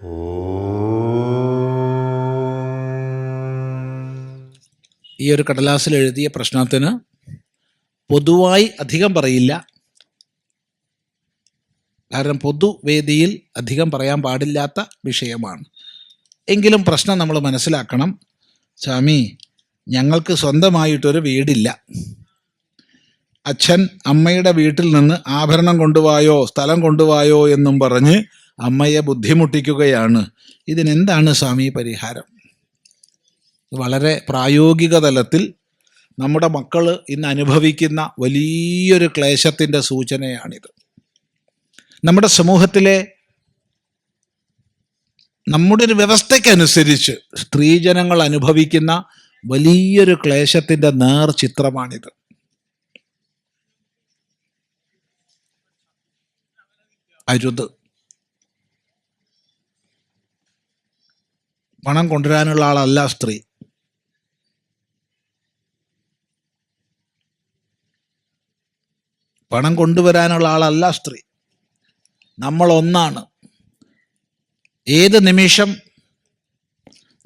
ഈ ഒരു കടലാസിൽ എഴുതിയ പ്രശ്നത്തിന് പൊതുവായി അധികം പറയില്ല. കാരണം പൊതുവേദിയിൽ അധികം പറയാൻ പാടില്ലാത്ത വിഷയമാണ്. എങ്കിലും പ്രശ്നം നമ്മൾ മനസ്സിലാക്കണം. സ്വാമി ഞങ്ങൾക്ക് സ്വന്തമായിട്ടൊരു വീടില്ല. അച്ഛൻ അമ്മയുടെ വീട്ടിൽ നിന്ന് ആഭരണം കൊണ്ടുപോയോ സ്ഥലം കൊണ്ടുപോയോ എന്നും പറഞ്ഞ് അമ്മയെ ബുദ്ധിമുട്ടിക്കുകയാണ്. ഇതിനെന്താണ് സ്വാമി പരിഹാരം? വളരെ പ്രായോഗിക തലത്തിൽ നമ്മുടെ മക്കൾ ഇന്ന് അനുഭവിക്കുന്ന വലിയൊരു ക്ലേശത്തിന്റെ സൂചനയാണിത്. നമ്മുടെ സമൂഹത്തിലെ നമ്മുടെ ഒരു വ്യവസ്ഥയ്ക്കനുസരിച്ച് സ്ത്രീജനങ്ങൾ അനുഭവിക്കുന്ന വലിയൊരു ക്ലേശത്തിന്റെ നേർ ചിത്രമാണിത്. അരുത്. പണം കൊണ്ടുവരാനുള്ള ആളല്ല സ്ത്രീ. പണം കൊണ്ടുവരാനുള്ള ആളല്ല സ്ത്രീ. നമ്മൾ ഒന്നാണ്. ഏത് നിമിഷം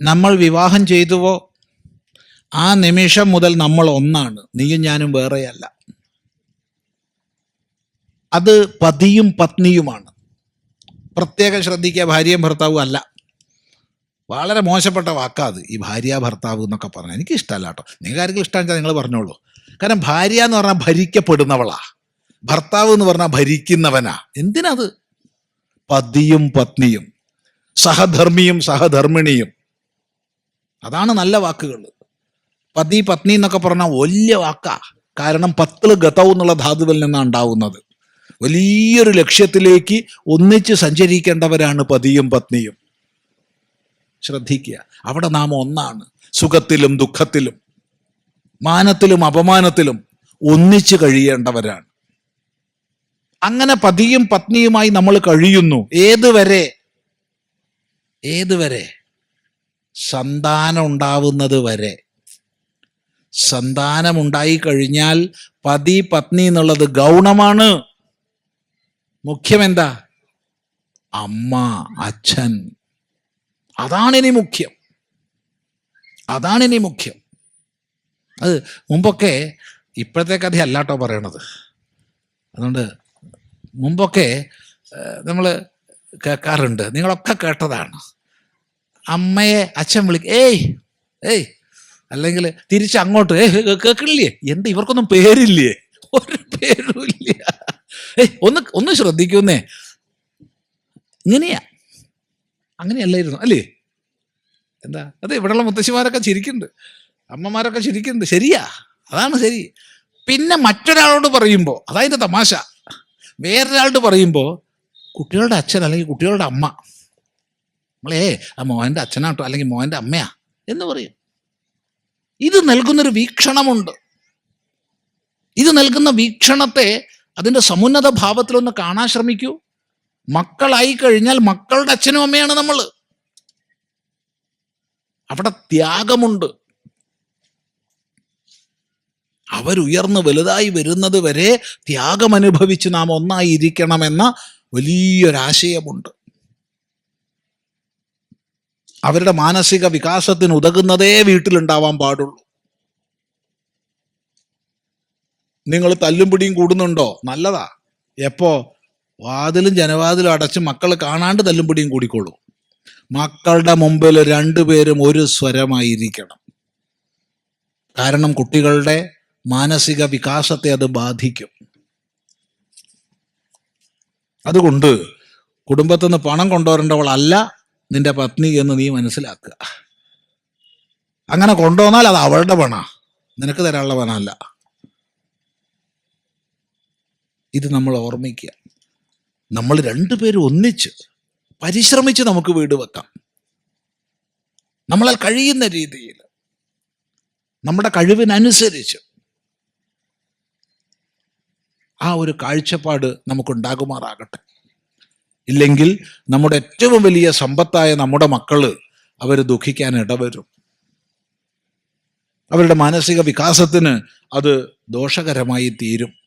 നമ്മൾ വിവാഹം ചെയ്തുവോ ആ നിമിഷം മുതൽ നമ്മൾ ഒന്നാണ്. നീയും ഞാനും വേറെയല്ല. അത് പതിയും പത്നിയുമാണ്. പ്രത്യേകം ശ്രദ്ധിക്കുക ഭാര്യയും ഭർത്താവും അല്ല. വളരെ മോശപ്പെട്ട വാക്കാ അത്. ഈ ഭാര്യ ഭർത്താവ് എന്നൊക്കെ പറഞ്ഞാൽ എനിക്ക് ഇഷ്ടമല്ല കേട്ടോ. നിങ്ങൾക്ക് ആർക്കും ഇഷ്ടം വെച്ചാൽ നിങ്ങൾ പറഞ്ഞോളൂ. കാരണം ഭാര്യ എന്ന് പറഞ്ഞാൽ ഭരിക്കപ്പെടുന്നവളാ. ഭർത്താവ് എന്ന് പറഞ്ഞാൽ ഭരിക്കുന്നവനാ. എന്തിനത്? പതിയും പത്നിയും. സഹധർമ്മിയും സഹധർമ്മിണിയും. അതാണ് നല്ല വാക്കുകൾ പതി പത്നി എന്നൊക്കെ പറഞ്ഞാൽ വലിയ വാക്കാ. കാരണം പത്തിൽ ഗതവും എന്നുള്ള ധാതുവിൽ നിന്നാണ് ഉണ്ടാവുന്നത്. വലിയൊരു ലക്ഷ്യത്തിലേക്ക് ഒന്നിച്ച് സഞ്ചരിക്കേണ്ടവരാണ് പതിയും പത്നിയും. ശ്രദ്ധിക്കുക. അവിടെ നാം ഒന്നാണ്. സുഖത്തിലും ദുഃഖത്തിലും മാനത്തിലും അപമാനത്തിലും ഒന്നിച്ചു കഴിയേണ്ടവരാണ്. അങ്ങനെ പതിയും പത്നിയുമായി നമ്മൾ കഴിയുന്നു. ഏതുവരെ? ഏതുവരെ? സന്താനം ഉണ്ടാവുന്നത് വരെ. സന്താനം ഉണ്ടായി കഴിഞ്ഞാൽ പതി പത്നി എന്നുള്ളത് ഗൗണമാണ്. മുഖ്യമെന്താ? അമ്മ അച്ഛൻ. അതാണിനി മുഖ്യം. അതാണിനി മുഖ്യം. അത് മുമ്പൊക്കെ ഇപ്പോഴത്തെ കഥ അല്ലാട്ടോ പറയണത്. അതുകൊണ്ട് മുമ്പൊക്കെ നമ്മൾ കേൾക്കാറുണ്ട്. നിങ്ങളൊക്കെ കേട്ടതാണ്. അമ്മയെ അച്ഛൻ വിളിക്ക ഏയ് ഏയ് അല്ലെങ്കിൽ തിരിച്ച് അങ്ങോട്ട് ഏ കേൾക്കണില്ലേ എന്ത് ഇവർക്കൊന്നും പേരില്ലേ? ഒരു പേരും ഇല്ല ഏയ് ഒന്ന് ഒന്ന് ശ്രദ്ധിക്കുന്നേ. ഇങ്ങനെയാ അങ്ങനെയല്ലായിരുന്നു അല്ലേ? എന്താ? അതെ ഇവിടെയുള്ള മുത്തശ്ശിമാരൊക്കെ ചിരിക്കുന്നുണ്ട്. അമ്മമാരൊക്കെ ചിരിക്കുന്നുണ്ട്. ശരിയാ അതാണ് ശരി. പിന്നെ മറ്റൊരാളോട് പറയുമ്പോൾ അതായത് തമാശ വേറൊരാളോട് പറയുമ്പോൾ കുട്ടികളുടെ അച്ഛൻ അല്ലെങ്കിൽ കുട്ടികളുടെ അമ്മ നമ്മളേ ആ മോന്റെ അച്ഛനാട്ടോ അല്ലെങ്കിൽ മോന്റെ അമ്മയാ എന്ന് പറയും. ഇത് നൽകുന്നൊരു വീക്ഷണമുണ്ട്. ഇത് നൽകുന്ന വീക്ഷണത്തെ അതിന്റെ സമുന്നത ഭാവത്തിലൊന്ന് കാണാൻ ശ്രമിക്കൂ. മക്കളായി കഴിഞ്ഞാൽ മക്കളുടെ അച്ഛനും അമ്മയാണ് നമ്മൾ. അവിടെ ത്യാഗമുണ്ട്. അവരുയർന്ന് വലുതായി വരുന്നത് വരെ ത്യാഗം അനുഭവിച്ച് നാം ഒന്നായി ഇരിക്കണമെന്ന വലിയൊരാശയമുണ്ട്. അവരുടെ മാനസിക വികാസത്തിന് ഉതകുന്നതേ വീട്ടിലുണ്ടാവാൻ പാടുള്ളൂ. നിങ്ങൾ തല്ലും പിടിയും കൂടുന്നുണ്ടോ? നല്ലതാ. എപ്പോ? വാതിലും ജനവാതിലും അടച്ച് മക്കൾ കാണാണ്ട് തല്ലും പിടിയും കൂടിക്കോളൂ. മക്കളുടെ മുമ്പിൽ രണ്ടുപേരും ഒരു സ്വരമായിരിക്കണം. കാരണം കുട്ടികളുടെ മാനസിക വികാസത്തെ അത് ബാധിക്കും. അതുകൊണ്ട് കുടുംബത്തിൽ നിന്ന് പണം കൊണ്ടുവരേണ്ടവളല്ല നിന്റെ പത്നി എന്ന് നീ മനസ്സിലാക്കുക. അങ്ങനെ കൊണ്ടുവന്നാൽ അത് അവളുടെ പണ. നിനക്ക് തരാനുള്ള പണമല്ല. ഇത് നമ്മൾ ഓർമ്മിക്കുക. നമ്മൾ രണ്ടുപേരും ഒന്നിച്ച് പരിശ്രമിച്ച് നമുക്ക് വീട് വെക്കാം. നമ്മളാൽ കഴിയുന്ന രീതിയിൽ നമ്മുടെ കഴിവിനനുസരിച്ച് ആ ഒരു കാഴ്ചപ്പാട് നമുക്കുണ്ടാകുമാറാകട്ടെ. ഇല്ലെങ്കിൽ നമ്മുടെ ഏറ്റവും വലിയ സമ്പത്തായ നമ്മുടെ മക്കൾ അവർ ദുഃഖിക്കാൻ ഇടവരും. അവരുടെ മാനസിക വികാസത്തിന് അത് ദോഷകരമായി തീരും.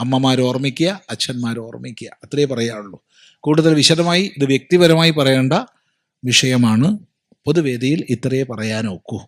അമ്മമാർ ഓർമ്മിക്കുക അച്ഛന്മാർ ഓർമ്മിക്കുക. അത്രേ പറയാനുള്ളൂ. കൂടുതൽ വിശദമായി ഇത് വ്യക്തിപരമായി പറയേണ്ട വിഷയമാണ്. പൊതുവേദിയിൽ ഇത്രയേ പറയാനൊക്കൂ